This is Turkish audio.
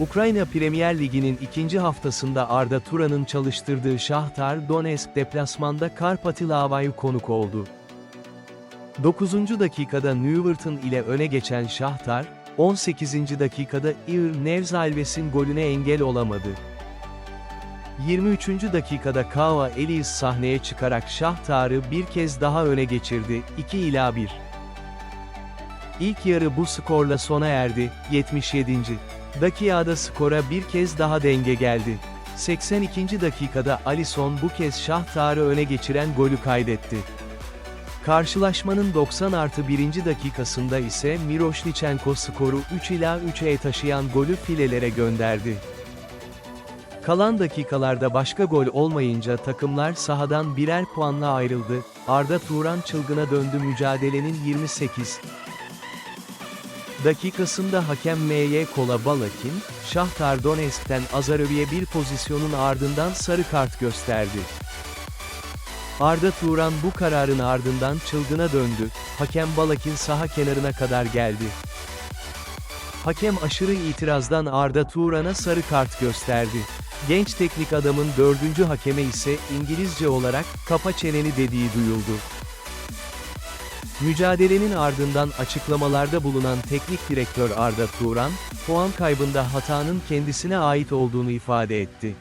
Ukrayna Premier Ligi'nin ikinci haftasında Arda Turan'ın çalıştırdığı Şahtar Donetsk deplasmanda Karpatılava'yı konuk oldu. 9. dakikada Newverton ile öne geçen Şahtar, 18. dakikada Ir Nevzalves'in golüne engel olamadı. 23. dakikada Kava Elias sahneye çıkarak Şahtar'ı bir kez daha öne geçirdi, 2 ila 1. İlk yarı bu skorla sona erdi, 77. dakikada skora bir kez daha denge geldi. 82. dakikada Alisson bu kez Şahtar'ı öne geçiren golü kaydetti. Karşılaşmanın 90 artı 1. dakikasında ise Miroşnichenko skoru 3 ila 3'e taşıyan golü filelere gönderdi. Kalan dakikalarda başka gol olmayınca takımlar sahadan birer puanla ayrıldı. Arda Turan çılgına döndü mücadelenin 28 dakikasında hakem M.Y. Kola Balakin, Şahtar Donetsk'ten Azarövi'ye bir pozisyonun ardından sarı kart gösterdi. Arda Turan bu kararın ardından çılgına döndü, hakem Balakin saha kenarına kadar geldi. Hakem aşırı itirazdan Arda Turan'a sarı kart gösterdi. Genç teknik adamın dördüncü hakeme ise İngilizce olarak, kapa çeneni dediği duyuldu. Mücadelenin ardından açıklamalarda bulunan teknik direktör Arda Turan, puan kaybında hatanın kendisine ait olduğunu ifade etti.